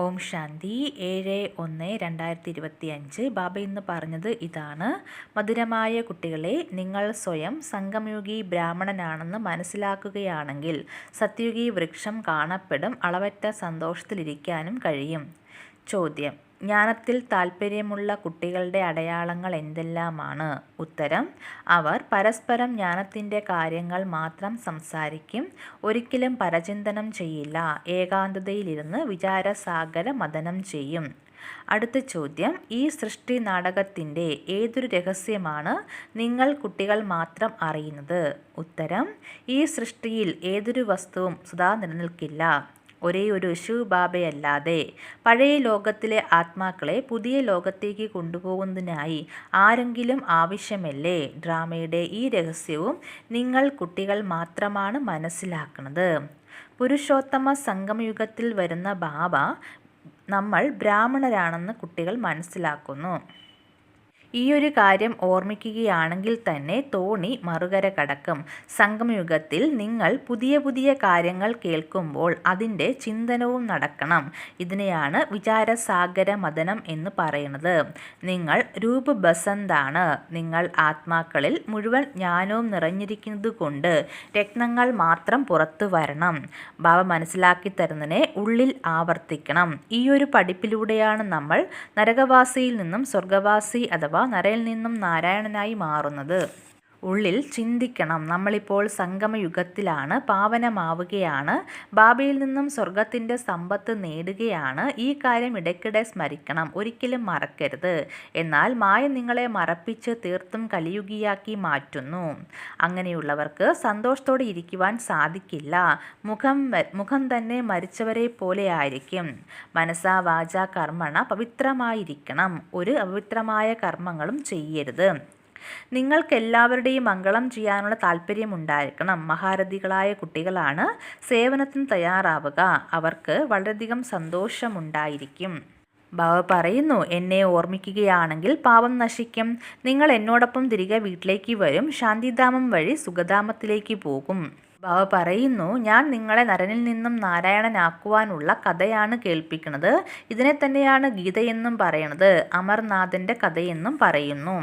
ഓം ശാന്തി ഏഴ് ഒന്ന് രണ്ടായിരത്തി ഇരുപത്തി അഞ്ച് ബാബ ഇന്ന് പറഞ്ഞത് ഇതാണ്. മധുരമായ കുട്ടികളെ നിങ്ങൾ സ്വയം സംഗമയുഗി ബ്രാഹ്മണനാണെന്ന് മനസ്സിലാക്കുകയാണെങ്കിൽ സത്യുഗി വൃക്ഷം കാണപ്പെടും അളവറ്റ സന്തോഷത്തിലിരിക്കാനും കഴിയും. ചോദ്യം. ജ്ഞാനത്തിൽ താൽപ്പര്യമുള്ള കുട്ടികളുടെ അടയാളങ്ങൾ എന്തെല്ലാമാണ്? ഉത്തരം അവർ പരസ്പരം ജ്ഞാനത്തിന്റെ കാര്യങ്ങൾ മാത്രം സംസാരിക്കും ഒരിക്കലും പരചിന്തനം ചെയ്യില്ല ഏകാന്തതയിലിരുന്ന് വിചാരസാഗര മതനം ചെയ്യും. അടുത്ത ചോദ്യം ഈ സൃഷ്ടി നാടകത്തിന്റെ ഏതൊരു രഹസ്യമാണ് നിങ്ങൾ കുട്ടികൾ മാത്രം അറിയുന്നത്? ഉത്തരം ഈ സൃഷ്ടിയിൽ ഏതൊരു വസ്തുവും സദാ നിലനിൽക്കില്ല. ഒരേ ഒരു ബാബയല്ലാതെ പഴയ ലോകത്തിലെ ആത്മാക്കളെ പുതിയ ലോകത്തേക്ക് കൊണ്ടുപോകുന്നതിനായി ആരെങ്കിലും ആവശ്യമല്ലേ? ഡ്രാമയുടെ ഈ രഹസ്യവും നിങ്ങൾ കുട്ടികൾ മാത്രമാണ് മനസ്സിലാക്കുന്നത്. പുരുഷോത്തമ സംഗമയുഗത്തിൽ വരുന്ന ബാബ നമ്മൾ ബ്രാഹ്മണരാണെന്ന് കുട്ടികൾ മനസ്സിലാക്കുന്നു. ഈയൊരു കാര്യം ഓർമ്മിക്കുകയാണെങ്കിൽ തന്നെ തോണി മറുകര കടക്കും. സംഗമയുഗത്തിൽ നിങ്ങൾ പുതിയ പുതിയ കാര്യങ്ങൾ കേൾക്കുമ്പോൾ അതിന്റെ ചിന്തനവും നടക്കണം. ഇതിനെയാണ് വിചാരസാഗര മദനം എന്ന് പറയുന്നത്. നിങ്ങൾ രൂപ ബസന്താണ് നിങ്ങൾ ആത്മാക്കളിൽ മുഴുവൻ ജ്ഞാനവും നിറഞ്ഞിരിക്കുന്നത് കൊണ്ട് രത്നങ്ങൾ മാത്രം പുറത്തു വരണം. ബാബ മനസ്സിലാക്കി തരുന്നതിനെ ഉള്ളിൽ ആവർത്തിക്കണം. ഈ ഒരു പഠിപ്പിലൂടെയാണ് നമ്മൾ നരകവാസിയിൽ നിന്നും സ്വർഗവാസി അഥവാ നരയിൽ നിന്നും നാരായണനായി മാറുന്നത്. ഉള്ളിൽ ചിന്തിക്കണം. നമ്മളിപ്പോൾ സംഗമയുഗത്തിലാണ് പാവനമാവുകയാണ്. ബാബയിൽ നിന്നും സ്വർഗത്തിന്റെ സമ്പത്ത് നേടുകയാണ്. ഈ കാര്യം ഇടയ്ക്കിടെ സ്മരിക്കണം. ഒരിക്കലും മറക്കരുത്. എന്നാൽ മായ നിങ്ങളെ മറപ്പിച്ച് തീർത്തും കലിയുഗിയാക്കി മാറ്റുന്നു. അങ്ങനെയുള്ളവർക്ക് സന്തോഷത്തോടെ ഇരിക്കുവാൻ സാധിക്കില്ല. മുഖം മുഖം തന്നെ മരിച്ചവരെ പോലെ ആയിരിക്കും. മനസ്സാ വാച കർമ്മണ പവിത്രമായിരിക്കണം. ഒരു അപവിത്രമായ കർമ്മങ്ങളും ചെയ്യരുത്. നിങ്ങൾക്കെല്ലാവരുടെയും മംഗളം ചെയ്യാനുള്ള താല്പര്യമുണ്ടായിരിക്കണം. മഹാരഥികളായ കുട്ടികളാണ് സേവനത്തിന് തയ്യാറാവുക. അവർക്ക് വളരെയധികം സന്തോഷമുണ്ടായിരിക്കും. ബാബ പറയുന്നു എന്നെ ഓർമ്മിക്കുകയാണെങ്കിൽ പാപം നശിക്കും. നിങ്ങൾ എന്നോടൊപ്പം തിരികെ വീട്ടിലേക്ക് വരും. ശാന്തിധാമം വഴി സുഖധാമത്തിലേക്ക് പോകും. ബാബ പറയുന്നു ഞാൻ നിങ്ങളെ നരനിൽ നിന്നും നാരായണനാക്കുവാനുള്ള കഥയാണ് കേൾപ്പിക്കുന്നത്. ഇതിനെ തന്നെയാണ് ഗീതയെന്നും പറയുന്നത് അമർനാഥന്റെ കഥയെന്നും പറയുന്നു.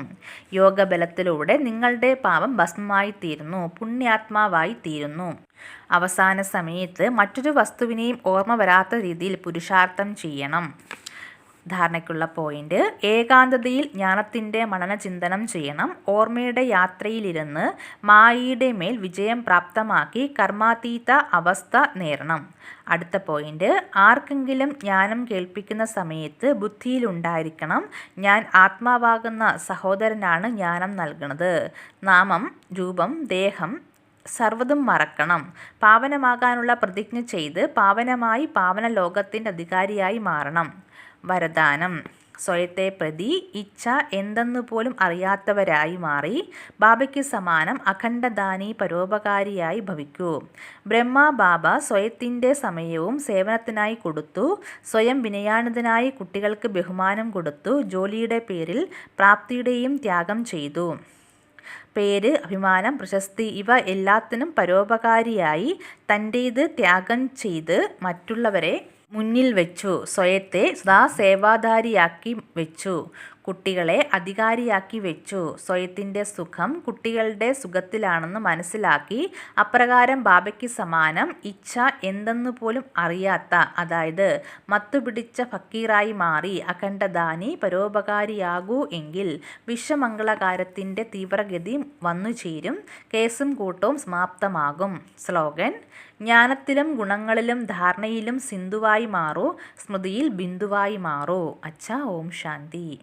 യോഗബലത്തിലൂടെ നിങ്ങളുടെ പാപം ഭസ്മമായി തീരുന്നു പുണ്യാത്മാവായി തീരുന്നു അവസാന സമയത്ത് മറ്റൊരു വസ്തുവിനെയും ഓർമ്മ വരാത്ത രീതിയിൽ പുരുഷാർത്ഥം ചെയ്യണം. ധാരണയ്ക്കുള്ള പോയിന്റ്. ഏകാന്തതയിൽ ജ്ഞാനത്തിന്റെ മനനചിന്തനം ചെയ്യണം. ഓർമ്മയുടെ യാത്രയിലിരുന്ന് മായയുടെ മേൽ വിജയം പ്രാപ്തമാക്കി കർമാതീത അവസ്ഥ നേരണം അടുത്ത പോയിന്റ്. ആർക്കെങ്കിലും ജ്ഞാനം കേൾപ്പിക്കുന്ന സമയത്ത് ബുദ്ധിയിലുണ്ടായിരിക്കണം. ഞാൻ ആത്മാവാകുന്ന സഹോദരനാണ് ജ്ഞാനം നൽകുന്നത്. നാമം രൂപം ദേഹം സർവതും മറക്കണം. പാവനമാകാനുള്ള പ്രതിജ്ഞ ചെയ്ത് പാവനമായി പാവന ലോകത്തിന്റെ അധികാരിയായി മാറണം. വരദാനം. സ്വയത്തെ പ്രതി ഇച്ഛ എന്തെന്നു പോലും അറിയാത്തവരായി മാറി ബാബയ്ക്ക് സമാനം അഖണ്ഡദാനി പരോപകാരിയായി ഭവിക്കൂ. ബ്രഹ്മ ബാബ സ്വയത്തിന്റെ സമയവും സേവനത്തിനായി കൊടുത്തു. സ്വയം വിനയാനതനായി കുട്ടികൾക്ക് ബഹുമാനം കൊടുത്തു. ജോലിയുടെ പേരിൽ പ്രാപ്തിയുടെയും ത്യാഗം ചെയ്തു. പേര് അഭിമാനം പ്രശസ്തി ഇവ എല്ലാത്തിനും പരോപകാരിയായി തന്റേത് ത്യാഗം ചെയ്ത് മറ്റുള്ളവരെ മുന്നിൽ വെച്ചു സ്വയത്തെ സദാ സേവാധാരിയാക്കി വെച്ചു. കുട്ടികളെ അധികാരിയാക്കി വെച്ചു. സ്വയത്തിന്റെ സുഖം കുട്ടികളുടെ സുഖത്തിലാണെന്ന് മനസ്സിലാക്കി അപ്രകാരം ബാബയ്ക്ക് സമാനം ഇച്ഛ എന്തെന്നു പോലും അറിയാത്ത അതായത് മത്തുപിടിച്ച ഫക്കീറായി മാറി അഖണ്ഡദാനി പരോപകാരിയാകൂ എങ്കിൽ വിശ്വമംഗളകാരത്തിന്റെ തീവ്രഗതി വന്നു ചേരും കേസും കൂട്ടവും സമാപ്തമാകും. സ്ലോഗൻ ജ്ഞാനത്തിലും ഗുണങ്ങളിലും ധാരണയിലും സിന്ധുവായി മാറൂ സ്മൃതിയിൽ ബിന്ദുവായി മാറൂ. അച്ഛ ഓം ശാന്തി.